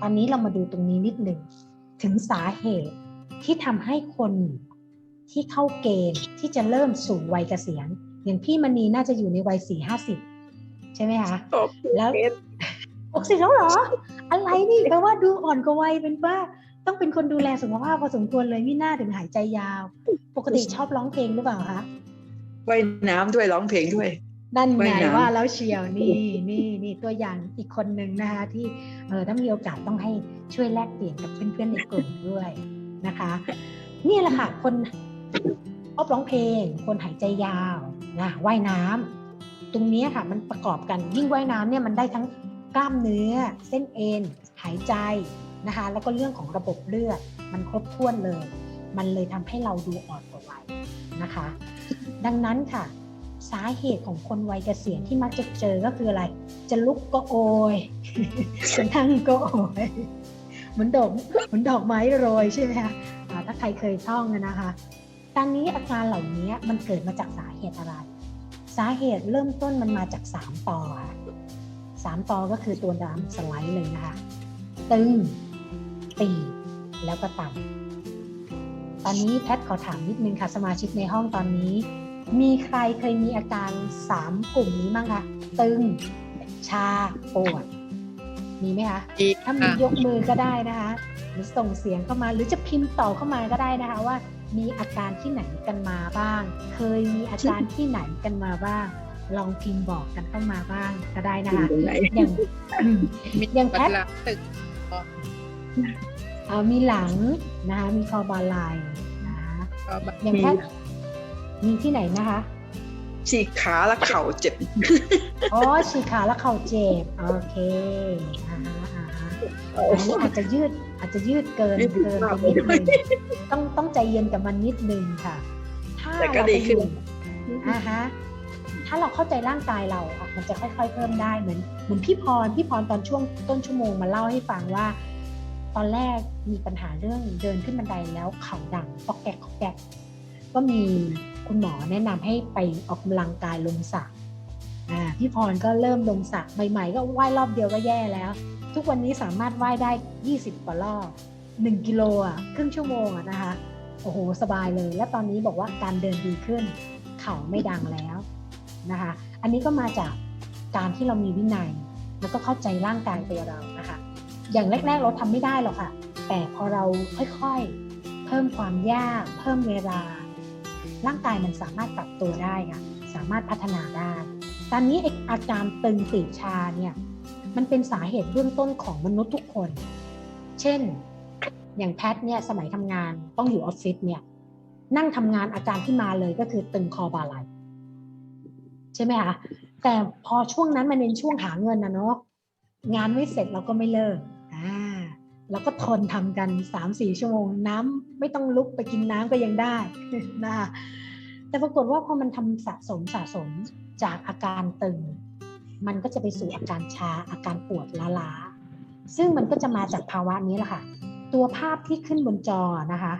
ตอนนี้เรามาดูตรงนี้นิดหนึ่งถึงสาเหตุที่ทำให้คนที่เข้าเกณฑ์ที่จะเริ่มสู่วัยเกษียณอย่างพี่มณีน่าจะอยู่ในวัยสี่ห้าสิบใช่ไหมคะแล้วหกสิบแล้วเหรอ อะไรนี่แปลว่าดูอ่อนกว่าวัยเป็นว่าต้องเป็นคนดูแลสุขภาพพอสมควรเลยมิน่าถึงหายใจยาว ปกติชอบร้องเพลงหรือเปล่าคะว่ายน้ำด้วยร้องเพลงด้วย นั่นไงว่ายน้ำว่าแล้วเชียวนี่นี่นี่ตัวอย่างอีกคนหนึ่งนะคะที่เออถ้ามีโอกาสต้องให้ช่วยแลกเปลี่ยนกับเพื่อนๆในกลุ่มด้วยนะคะ นี่แหละค่ะคนชอบร้องเพลง คนหายใจยาวนะว่ายน้ำตรงเนี้ยค่ะมันประกอบกันยิ่งว่ายน้ำเนี่ยมันได้ทั้งกล้ามเนื้อ เส้นเอ็นหายใจนะคะแล้วก็เรื่องของระบบเลือดมันครบถ้วนเลย มันเลยทำให้เราดูอ่อนกว่าวัยนะคะ ดังนั้นค่ะ สาเหตุของคนวัยเกษียณที่มักจะเจอก็คืออะไร จะลุกก็โอยจะนั่งก็โอยเหมือนดอกเหมือนดอกไม้โรยใช่ไหมคะถ้าใครเคยท่องนะคะตอนนี้อาการเหล่านี้มันเกิดมาจากสาเหตุอะไร สาเหตุเริ่มต้นมันมาจากสามตอค่ะสามตอก็คือตัวดำสไลด์เลยนะคะตึงตีแล้วก็ต่ำตอนนี้แพทย์ขอถามนิดนึงค่ะ สมาชิกในห้องตอนนี้ มีใครเคยมีอาการสามกลุ่มนี้บ้างคะตึง ชา ปวด มีไหมคะอีกถ้ามียกมือก็ได้นะคะ หรือส่งเสียงเข้ามาหรือจะพิมพ์ต่อเข้ามาก็ได้นะคะว่า มีอาการที่ไหนกันมาบ้าง เคยมีอาการที่ไหนกันมาบ้าง ลองพิมพ์บอกกันเข้ามาบ้างก็ได้นะคะตรงไหนอย่างอืมมีอย่างแพปัทดหลังตึกเอ่อมีหลังนะคะมีคอบาไหลนะคะก็แบบอย่างแพทย์ มีที่ไหนนะคะฉีกขาและเข่าเจ็บ อ๋อฉีกขาแล้วเข่าเจ็บ โอเคอ่าฮะอ่าฮะอันนี้อาจจะยืดอาจจะยืดเกินยืดเกินไปนิดนึงต้องต้องใจเย็นกับมันนิดนึงค่ะ ถ้าแต่ก็เราไปดีขึ้นอยู่อ่าฮะถ้าเราเข้าใจร่างกายเราอะมันจะค่อย ๆ เพิ่มได้เหมือนเหมือนพี่พรพี่พรตอนช่วงต้นชั่วโมงมาเล่าให้ฟังว่า ตอนแรกมีปัญหาเรื่องเดินขึ้นบันไดแล้วเข่าดังปอกแกกปอกแกก ก็มีคุณหมอแนะนำให้ไปออกกำลังกายลงสระพี่พรก็เริ่มลงสระใหม่ๆ ก็ว่ายรอบเดียวก็แย่แล้ว ทุกวันนี้สามารถว่ายได้ 20กว่ารอบ1กิโลอะครึ่งชั่วโมงอะนะคะโอ้โหสบายเลย และตอนนี้บอกว่าการเดินดีขึ้น เข่าไม่ดังแล้วนะคะอันนี้ก็มาจากการที่เรามีวินัย แล้วก็เข้าใจร่างกายตัวเรานะคะอย่างแรกๆเราทำไม่ได้หรอกค่ะ แต่พอเราค่อยๆ เพิ่มความยาก เพิ่มเวลา ร่างกายมันสามารถปรับตัวได้ค่ะสามารถพัฒนาได้ ตอนนี้อาการตึงตีบชาเนี่ยมันเป็นสาเหตุเบื้องต้นของมนุษย์ทุกคน เช่น อย่างแพทเนี่ยสมัยทำงานต้องอยู่ออฟฟิศเนี่ยนั่งทำงานอาการที่มาเลยก็คือตึงคอบ่าไหลใช่ไหมคะแต่พอช่วงนั้นมันเป็นช่วงหาเงินนะเนาะงานไม่เสร็จเราก็ไม่เลิก อ่าเราก็ทนทำกันสามสี่ชั่วโมง น้ำไม่ต้องลุกไปกินน้ำก็ยังได้นะคะแต่ปรากฏว่าพอมันทำสะสมสะสมจากอาการตึง มันก็จะไปสู่อาการชาอาการปวดล้าๆซึ่งมันก็จะมาจากภาวะนี้แหละค่ะ ตัวภาพที่ขึ้นบนจอนะคะ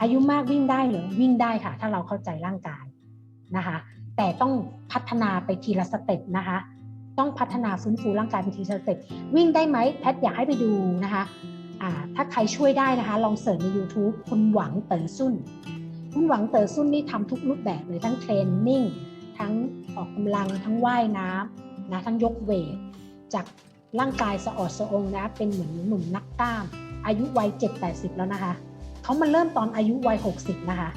อายุมากวิ่งได้หรือวิ่งได้ค่ะ ถ้าเราเข้าใจร่างกายนะคะ แต่ต้องพัฒนาไปทีละสเต็ปนะคะ ต้องพัฒนาฟื้นฟูร่างกายไปทีละสเต็ปวิ่งได้ไหมแพทย์อยากให้ไปดูนะคะ ถ้าใครช่วยได้นะคะ ลองเสิร์ชใน YouTube คุณหวังเต๋อซุ่น คุณหวังเต๋อซุ่นนี่ทำทุกรูปแบบเลยทั้งเทรนนิ่ง ทั้งออกกำลัง ทั้งว่ายน้ำนะ ทั้งยกเวท จากร่างกายสะอดสะองนะ เป็นเหมือนหนุ่มนักกล้าม อายุวัย7 80แล้วนะคะ เขามาเริ่มตอนอายุวัย60นะคะ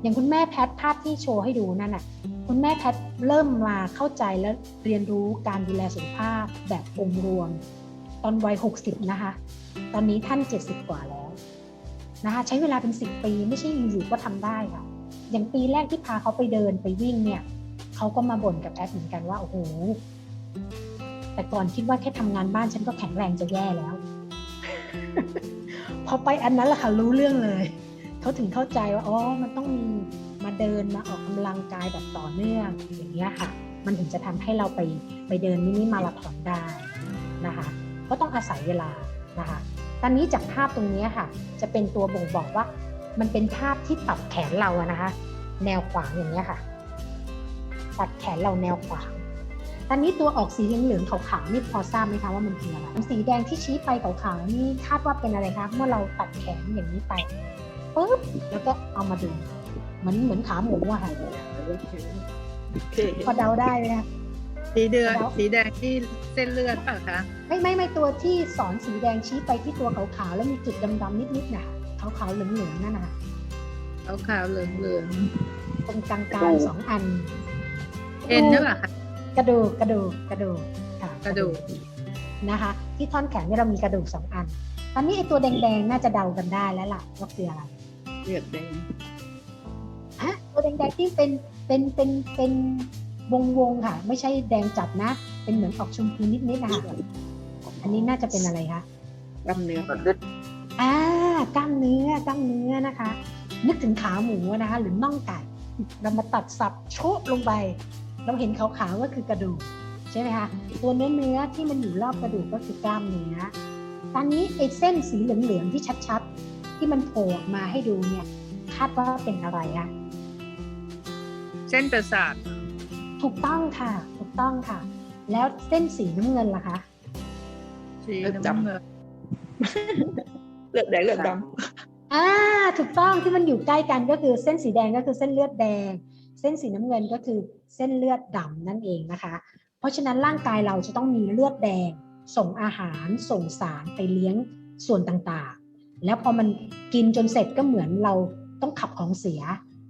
อย่างคุณแม่แพทภาพที่โชว์ให้ดูนั่นน่ะ คุณแม่แพทเริ่มมาเข้าใจและเรียนรู้การดูแลสุขภาพแบบองค์รวม ตอนวัย 60 นะคะ ตอนนี้ท่าน 70 กว่าแล้วนะคะใช้เวลาเป็น 10 ปีไม่ใช่อยู่ๆก็ทำได้ค่ะ อย่างปีแรกที่พาเขาไปเดินไปวิ่งเนี่ยเขาก็มาบ่นกับแอดเหมือนกันว่าโอ้โหแต่ก่อนคิดว่าแค่ทำงานบ้านฉันก็แข็งแรงจะแย่แล้ว พอไปอันนั้นแหละค่ะรู้เรื่องเลย เขาถึงเข้าใจว่าอ๋อมันต้องมีมาเดินมาออกกำลังกายแบบต่อเนื่องอย่างเงี้ยค่ะ มันถึงจะทำให้เราไปไปเดินมินิมาราธอนได้นะคะ ก็ต้องอาศัยเวลานะคะตอนนี้จากภาพตรงนี้ค่ะ จะเป็นตัวบ่งบอกว่า มันเป็นภาพที่ตัดแขนเราอะนะคะ แนวขวางอย่างเงี้ยค่ะ ตัดแขนเราแนวขวางตอนนี้ตัวออกสีเหลืองๆขาวๆนี่พอทราบไหมคะว่ามันคืออะไรสีแดงที่ชี้ไปขาวๆนี่คาดว่าเป็นอะไรคะเมื่อเราตัดแขนอย่างนี้ไปปุ๊บแล้วก็เอามาดูเหมือนเหมือนขาหมูอะค่ะโอเคพอเดาได้ไหมคะ สีเดือนแล้วสีแดงที่เส้นเลือดเปล่ะคะไม่ไม่ไม่ตัวที่สอนสีแดงชี้ไปที่ตัวขาวๆแล้วมีจุดดำๆนิดๆนะคะขาวๆเหลืองๆนั่นนะคะขาวขาวๆเหลืองเหลืองตรงกลางๆสองอันๆเอ็นใช่ป่ะคะกระดูกกระดูกกระดูกค่ะกระดูกนะคะ ที่ท่อนแขนเนี่ยเรามีกระดูกสองอัน ตอนนี้ไอตัวแดงๆน่าจะเดากันได้แล้วล่ะว่าคืออะไรเลือดแดงฮะตัวแดงๆที่เป็นเป็นเป็นเป็น วงวงๆค่ะ ไม่ใช่แดงจัดนะ เป็นเหมือนออกชมพูนิดๆนะคะอันนี้น่าจะเป็นอะไรคะกล้ามเนื้ออ่ากล้ามเนื้อกล้ามเนื้อนะคะ นึกถึงขาหมูนะคะ หรือน่องไก่เรามาตัดสับโชะลงไป เราเห็นขาวๆก็คือกระดูกใช่ไหมคะตัวเนื้อเนื้อๆที่มันอยู่รอบกระดูกก็คือกล้ามเนื้อตอนนี้ไอ้เส้นสีเหลืองๆที่ชัดๆ ที่มันโผล่ออกมาให้ดูเนี่ยคาดว่าเป็นอะไรคะเส้นประสาท ถูกต้องค่ะถูกต้องค่ะ แล้วเส้นสีน้ำเงินล่ะคะ สีน้ำเงินเลือดแดงเลือดดอ่าถูกต้องที่มันอยู่ใกล้กันก็คือเส้นสีแดงก็คือเส้นเลือดแดง เส้นสีน้ำเงินก็คือเส้นเลือดดำนั่นเองนะคะ เพราะฉะนั้นร่างกายเราจะต้องมีเลือดแดง ส่งอาหารส่งสารไปเลี้ยงส่วนต่างๆ แล้วพอมันกินจนเสร็จก็เหมือนเราต้องขับของเสีย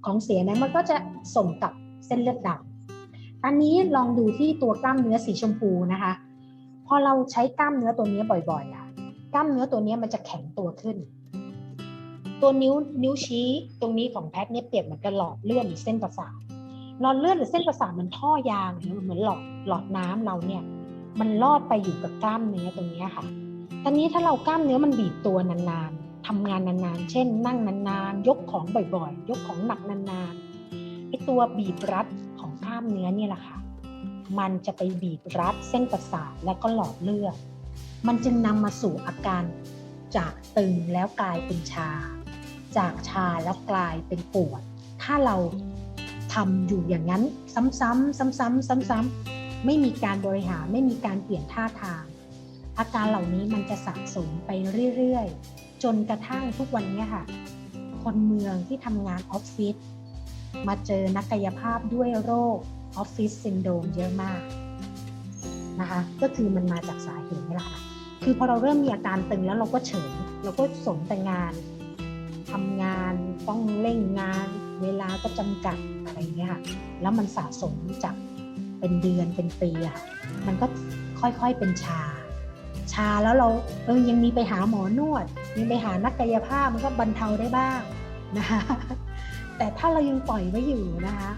ของเสียนั้นมันก็จะส่งกลับเส้นเลือดดำ อันนี้ลองดูที่ตัวกล้ามเนื้อสีชมพูนะคะ พอเราใช้กล้ามเนื้อตัวนี้บ่อยๆอะกล้ามเนื้อตัวนี้มันจะแข็งตัวขึ้น ตัวนิ้วนิ้วชี้ตรงนี้ของแพทเนี่ยเปรียบเหมือนกับหลอดเลือดหรือเส้นประสาทหลอดเลือดหรือเส้นประสาทมันท่อยางหรือเหมือนหลอดหลอดน้ำเราเนี่ยมันลอดไปอยู่กับกล้ามเนื้อตรงนี้ค่ะตอนนี้ถ้าเรากล้ามเนื้อมันบีบตัวนานๆทำงานนานๆ เช่น นั่งนานๆ ยกของบ่อยๆ ยกของหนักนานๆไอตัวบีบรัด ล้ามเนื้อเนี่ยแหละค่ะ มันจะไปบีบรัดเส้นประสาทและก็หลอดเลือด มันจึงนำมาสู่อาการจากตึงแล้วกลายเป็นชา จากชาแล้วกลายเป็นปวด ถ้าเราทำอยู่อย่างนั้นซ้ำๆซ้ำๆซ้ำๆไม่มีการบริหารไม่มีการเปลี่ยนท่าทาง อาการเหล่านี้มันจะสะสมไปเรื่อยๆ จนกระทั่งทุกวันนี้ค่ะ คนเมืองที่ทำงานออฟฟิศ มาเจอนักกายภาพด้วยโรคออฟฟิศซินโดมเยอะมากนะคะก็คือมันมาจากสาเหตุนี่แหละค่ะคือพอเราเริ่มมีอาการตึงแล้วเราก็เฉยเราก็สนแต่งานทำงานต้องเร่งงาน เวลาก็จำกัดอะไรเงี้ยค่ะแล้วมันสะสมจากเป็นเดือนเป็นปีอะมันก็ค่อยๆเป็นชา ชาแล้วเราเออยังมีไปหาหมอนวด มีไปหานักกายภาพมันก็บรรเทาได้บ้างนะคะ แต่ถ้าเรายังปล่อยไว้อยู่นะคะ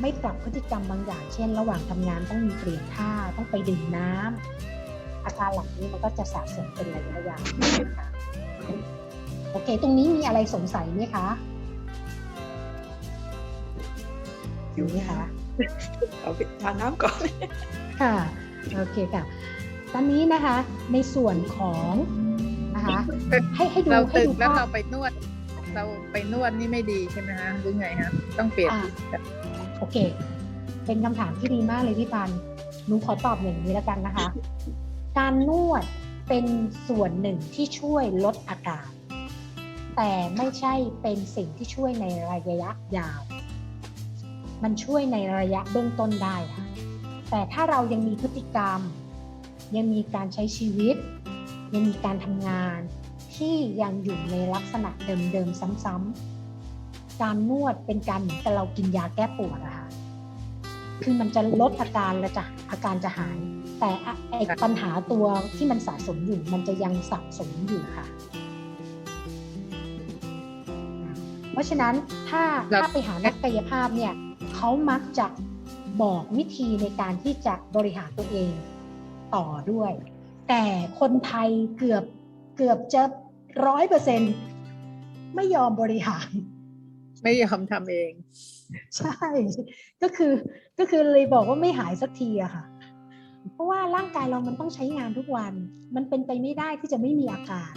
ไม่ปรับพฤติกรรมบางอย่าง เช่น ระหว่างทำงานต้องมีเปลี่ยนท่าต้องไปดื่มน้ำอาการเหล่านี้มันก็จะสะสมเป็นระยะยาวนะคะโอเค ตรงนี้มีอะไรสงสัยไหมคะอยู่ไหมคะำเอาไปทานน้ำก่อน ค่ะ โอเคค่ะ ตอนนี้นะคะในส่วนของนะคะ ให้ให้ดูเราให้ตึงดูแล้วภาเราพไปนวด เราไปนวดนี่ไม่ดีใช่ไหมฮะหรือไงฮะต้องเปลี่ยนโอเค เป็นคำถามที่ดีมากเลยพี่ปันหนูขอตอบอย่างนี้แล้วกันนะคะ การนวดเป็นส่วนหนึ่งที่ช่วยลดอาการ แต่ไม่ใช่เป็นสิ่งที่ช่วยในระยะยาว มันช่วยในระยะเบื้องต้นได้ค่ะแต่ถ้าเรายังมีพฤติกรรม ยังมีการใช้ชีวิต ยังมีการทำงาน ที่ยังอยู่ในลักษณะเดิมๆซ้ำๆการนวดเป็นการเหมือนกับเรากินยาแก้ปวดอะค่ะคือมันจะลดอาการและจะอาการจะหาย แต่อะไอปัญหาตัวที่มันสะสมอยู่ มันจะยังสะสมอยู่ค่ะ เพราะฉะนั้นถ้าเราถ้าไปหานักกายภาพเนี่ยเขามักจะบอกวิธีในการที่จะบริหารตัวเองต่อด้วย แต่คนไทยเกือบเกือบจะ ร้อยเปอร์เซ็นไม่ยอมบริหาร ไม่ยอมทำเอง ใช่ ก็คือก็คือเลยบอกว่าไม่หายสักทีอะค่ะ เพราะว่าร่างกายเรามันต้องใช้งานทุกวัน มันเป็นไปไม่ได้ที่จะไม่มีอาการ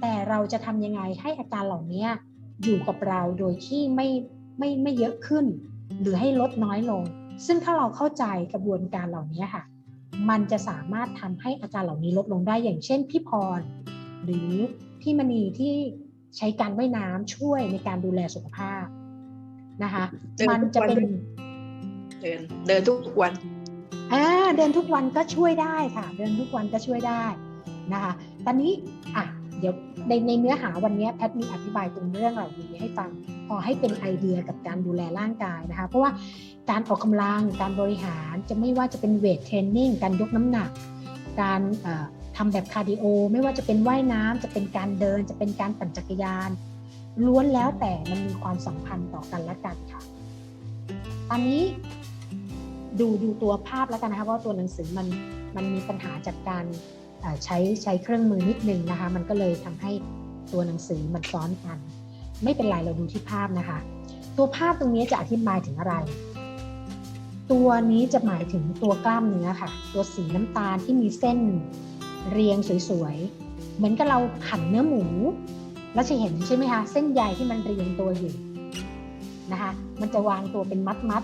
แต่เราจะทำยังไงให้อาการเหล่านี้อยู่กับเราโดยที่ไม่ไม่ไม่เยอะขึ้น หรือให้ลดน้อยลง ซึ่งถ้าเราเข้าใจกระบวนการเหล่านี้ค่ะ มันจะสามารถทำให้อาการเหล่านี้ลดลงได้อย่างเช่นพี่พร หรือพี่มณีที่ใช้การว่ายน้ำช่วยในการดูแลสุขภาพนะคะเดินมันทุกจะวันเป็นเดินเดินทุกวันอ่าเดินทุกวันก็ช่วยได้ค่ะ เดินทุกวันก็ช่วยได้นะคะ ตอนนี้อะเดี๋ยวในในเนื้อหาวันนี้แพทย์มีอธิบายตรงเรื่องเหล่านี้ให้ฟังพอให้เป็นไอเดียกับการดูแลร่างกายนะคะ เพราะว่าการออกกำลังการบริหารจะไม่ว่าจะเป็นเวทเทรนนิ่งการยกน้ำหนัก การเอ่อ ทำแบบคาร์ดิโอ ไม่ว่าจะเป็นว่ายน้ำจะเป็นการเดิน จะเป็นการปั่นจักรยาน ล้วนแล้วแต่มันมีความสัมพันธ์ต่อกันและกันค่ะ ตอนนี้ดูดูตัวภาพแล้วกันนะคะว่าตัวหนังสือมันมันมีปัญหาจากการใช้ใช้เครื่องมือนิดนึงนะคะ มันก็เลยทำให้ตัวหนังสือมันซ้อนกัน ไม่เป็นไรเราดูที่ภาพนะคะ ตัวภาพตรงนี้จะอธิบายถึงอะไร ตัวนี้จะหมายถึงตัวกล้ามเนื้อค่ะ ตัวสีน้ำตาลที่มีเส้น เรียงสวยๆ เหมือนกับเราหั่นเนื้อหมู แล้วจะเห็นใช่ไหมคะ เส้นใยที่มันเรียงตัวอยู่นะคะ มันจะวางตัวเป็นมัดมัด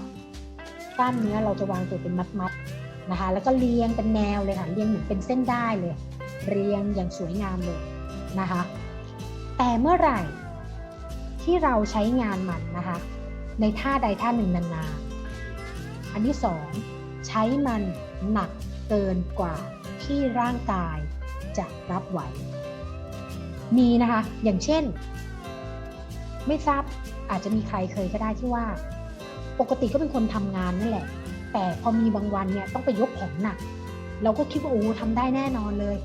ๆกล้ามเนื้อเราจะวางตัวเป็นมัดมัดๆนะคะ แล้วก็เรียงเป็นแนวเลยค่ะ เรียงเหมือนเป็นเส้นได้เลย เรียงอย่างสวยงามเลยนะคะ แต่เมื่อไหร่ที่เราใช้งานมันนะคะ ในท่าใดท่าหนึ่งนานๆ อันที่สองใช้มันหนักเกินกว่า ที่ร่างกายจะรับไหว มีนะคะ อย่างเช่น ไม่ทราบอาจจะมีใครเคยก็ได้ที่ว่า ปกติก็เป็นคนทำงานนั่นแหละ แต่พอมีบางวันเนี่ยต้องไปยกของหนัก เราก็คิดว่าโอ้ทำได้แน่นอนเลย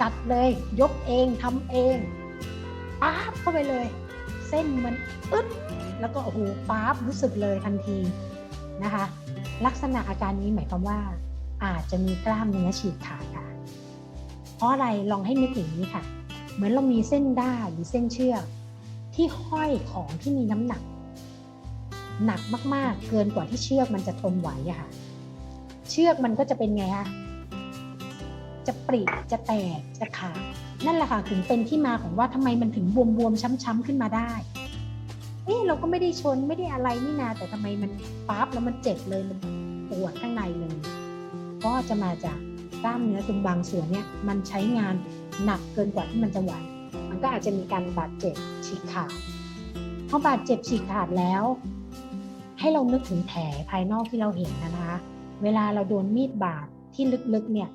จัดเลยยกเองทำเองป๊าบเข้าไปเลย เส้นมันอึดแล้วก็โอ้โหป๊าบรู้สึกเลยทันทีนะคะ ลักษณะอาการนี้หมายความว่า อาจจะมีกล้ามเนื้อฉีกขาดค่ะ เพราะอะไรลองให้นึกอย่างนี้ค่ะ เหมือนเรามีเส้นด้าหรือเส้นเชือกที่ห้อยของที่มีน้ำหนัก หนักมากๆ เกินกว่าที่เชือกมันจะทนไหวอะค่ะ เชือกมันก็จะเป็นไงคะจะปริจะแตกจะขาดนั่นแหละค่ะถึงเป็นที่มาของว่าทำไมมันถึงบวมๆช้ำๆขึ้นมาได้เอ๊ะเราก็ไม่ได้ชนไม่ได้อะไรนี่นาแต่ทำไมมันปั๊บแล้วมันเจ็บเลยมันปวดข้างในเลย ก็จะมาจากกล้ามเนื้อตรงบางส่วนเนี่ยมันใช้งานหนักเกินกว่าที่มันจะไหว มันก็อาจจะมีการบาดเจ็บฉีกขาดพอบาดเจ็บฉีกขาดแล้ว ให้เรานึกถึงแผลภายนอกที่เราเห็นนะคะ เวลาเราโดนมีดบาดที่ลึกๆเนี่ย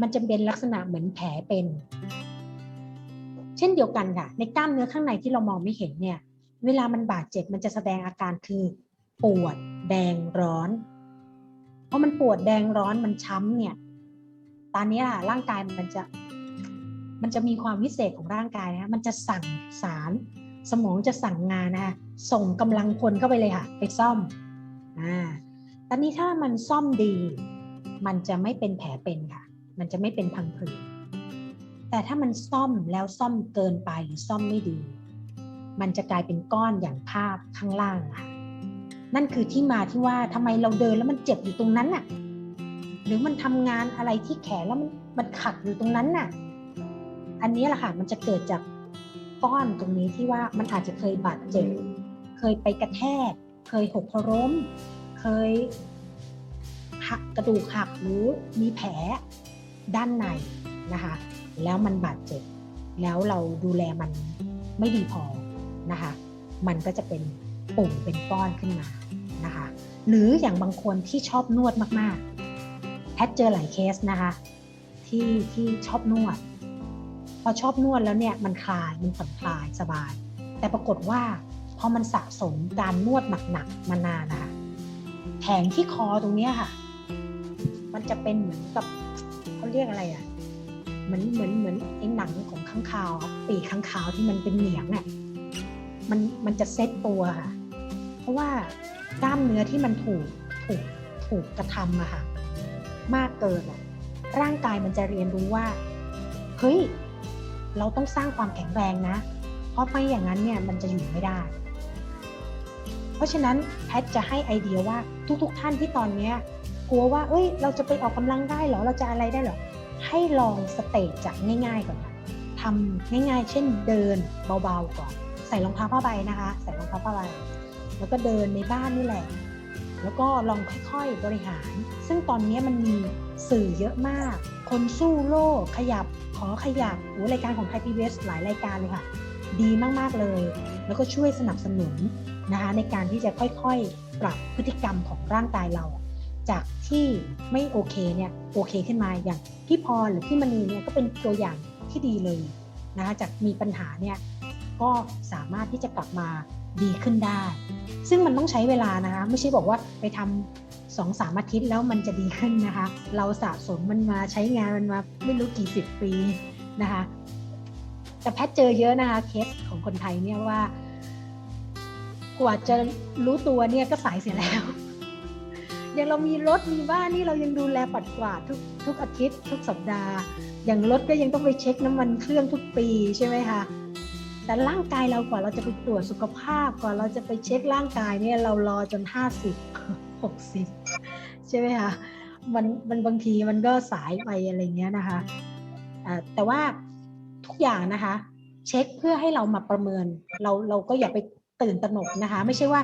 มันจะเป็นลักษณะเหมือนแผลเป็น เช่นเดียวกันค่ะ ในกล้ามเนื้อข้างในที่เรามองไม่เห็นเนี่ย เวลามันบาดเจ็บมันจะแสดงอาการคือ ปวด แดงร้อน ราะมันปวดแดงร้อนมันช้ำเนี่ย ตอนนี้ล่ะร่างกายมันจะ มันจะมีความวิเศษของร่างกายนะมันจะสั่งสาร สมองจะสั่งงานนะคะส่งกำลังพลเข้าไปเลยค่ะ ไปซ่อมอ่าตอนนี้ถ้ามันซ่อมดี มันจะไม่เป็นแผลเป็นค่ะ มันจะไม่เป็นพังผืดแต่ถ้ามันซ่อมแล้วซ่อมเกินไปหรือซ่อมไม่ดี มันจะกลายเป็นก้อนอย่างภาพข้างล่างค่ะ นั่นคือที่มาที่ว่าทำไมเราเดินแล้วมันเจ็บอยู่ตรงนั้นน่ะ หรือมันทำงานอะไรที่แขนแล้วมันมันขัดอยู่ตรงนั้นน่ะ อันนี้แหละค่ะมันจะเกิดจากก้อนตรงนี้ที่ว่ามันอาจจะเคยบาดเจ็บ เคยไปกระแทก เคยหกล้ม เคยหักกระดูกหักหรือมีแผลด้านในนะคะ แล้วมันบาดเจ็บ แล้วเราดูแลมันไม่ดีพอนะคะ มันก็จะเป็น ปุ่มเป็นก้อนขึ้นมานะคะ หรืออย่างบางคนที่ชอบนวดมากๆ แพทย์เจอหลายเคสนะคะ ที่ที่ชอบนวด พอชอบนวดแล้วเนี่ยมันคลายมันผ่อนคลายสบาย แต่ปรากฏว่าพอมันสะสมการนวดหนักๆมานานนะคะแผงที่คอตรงเนี้ยค่ะ มันจะเป็นเหมือนกับเขาเรียกอะไรอะเหมือนเหมือนเหมือนไอ้หนังของข้างคาวปีกข้างคาวที่มันเป็นเหนียงอะมันมันจะเซ็ตตัวค่ะ เพราะว่ากล้ามเนื้อที่มันถูกถูกถูกกระทำอะค่ะมากเกินอะร่างกายมันจะเรียนรู้ว่าเฮ้ยเราต้องสร้างความแข็งแรงนะ เพราะไม่อย่างนั้นเนี่ยมันจะอยู่ไม่ได้ เพราะฉะนั้นแพทย์จะให้ไอเดียว่าทุกๆทท่านที่ตอนเนี้ยกลัวว่าเอ้ย เราจะไปออกกำลังได้หรอเราจะอะไรได้หรอให้ลองสเตจจากง่าย ๆก่อนค่ะทำง่ายๆ เช่นเดินเบาๆก่อน ใส่รองเท้าผ้าใบนะคะ ใส่รองเท้าผ้าใบ แล้วก็เดินในบ้านนี่แหละ แล้วก็ลองค่อยๆบริหาร ซึ่งตอนนี้มันมีสื่อเยอะมาก คนสู้โลกขยับขอขยับโอ้รายการของไทยพีบีหลายรายการเลยค่ะ ดีมากๆเลย แล้วก็ช่วยสนับสนุนนะคะในการที่จะค่อยๆ ปรับพฤติกรรมของร่างกายเรา จากที่ไม่โอเคเนี่ยโอเคขึ้นมาอย่างพี่พรหรือพี่มณีเนี่ยก็เป็นตัวอย่างที่ดีเลยนะคะจากมีปัญหาเนี่ยก็สามารถที่จะกลับมา ดีขึ้นได้ ซึ่งมันต้องใช้เวลานะคะ ไม่ใช่บอกว่าไปทำสองสามอาทิตย์แล้วมันจะดีขึ้นนะคะ เราสะสมมันมาใช้งานมันมาไม่รู้กี่สิบปีนะคะแต่แพทย์เจอเยอะนะคะเคสของคนไทยเนี่ยว่า กว่าจะรู้ตัวเนี่ยก็สายเสียแล้วอย่างเรามีรถมีบ้านนี่เรายังดูแลปัดกวาดทุกทุกอาทิตย์ ทุกสัปดาห์ อย่างรถก็ยังต้องไปเช็คน้ำมันเครื่องทุกปีใช่ไหมคะ แต่ร่างกายเรากว่าเราจะไปตรวจสุขภาพกว่าเราจะไปเช็คร่างกายเนี่ยเรารอจนห้าสิบหกสิบใช่ไหมคะมันมันบางทีมันก็สายไปอะไรเงี้ยนะคะแต่ว่าทุกอย่างนะคะ เช็คเพื่อให้เรามาประเมิน เราเราก็อย่าไปตื่นตระหนกนะคะ ไม่ใช่ว่า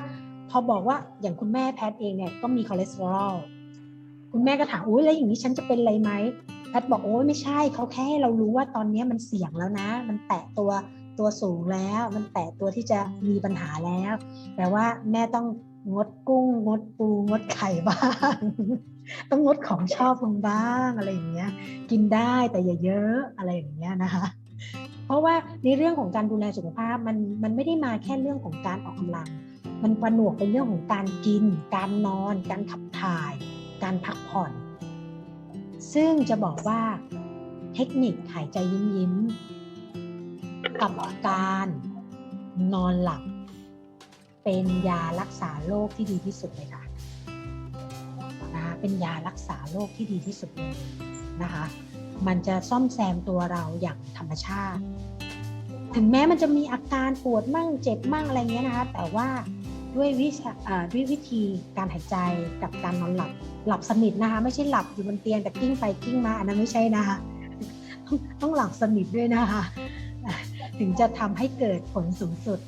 พอบอกว่าอย่างคุณแม่แพทเองเนี่ยก็มีคอเลสเตอรอลคุณแม่ก็ถามอุ้ยแล้วอย่างนี้ฉันจะเป็นอะไรไหมแพทบอกโอ้ยไม่ใช่เขาแค่ให้เรารู้ว่าตอนนี้มันเสี่ยงแล้วนะ มันแตะตัว ตัวสูงแล้ว มันแตะตัวที่จะมีปัญหาแล้ว แต่ว่าแม่ต้องงดกุ้ง งดปู งดไข่บ้าง ต้องงดของชอบลงบ้างอะไรอย่างเงี้ย กินได้แต่อย่าเยอะอะไรอย่างเงี้ยนะคะ เพราะว่าในเรื่องของการดูแลสุขภาพมันมันไม่ได้มาแค่เรื่องของการออกกำลัง มันประหนวกเป็นเรื่องของการกิน การนอน การขับถ่าย การพักผ่อน ซึ่งจะบอกว่าเทคนิคหายใจยิ้มยิ้ม กับการ นอนหลับ เป็นยารักษาโรคที่ดีที่สุดเลยค่ะนะเป็นยารักษาโรคที่ดีที่สุดเลยนะคะ มันจะซ่อมแซมตัวเราอย่างธรรมชาติ ถึงแม้มันจะมีอาการปวดมั่งเจ็บมั่งอะไรเงี้ยนะคะ แต่ว่าด้วยวิด้วยวิธีการหายใจกับการนอนหลับหลับสนิทนะคะ ไม่ใช่หลับอยู่บนเตียงแต่กิ้งไปกิ้งมาอันนั้นไม่ใช่นะคะต้องต้องหลับสนิทด้วยนะคะ ถึงจะทำให้เกิดผลสูงสุด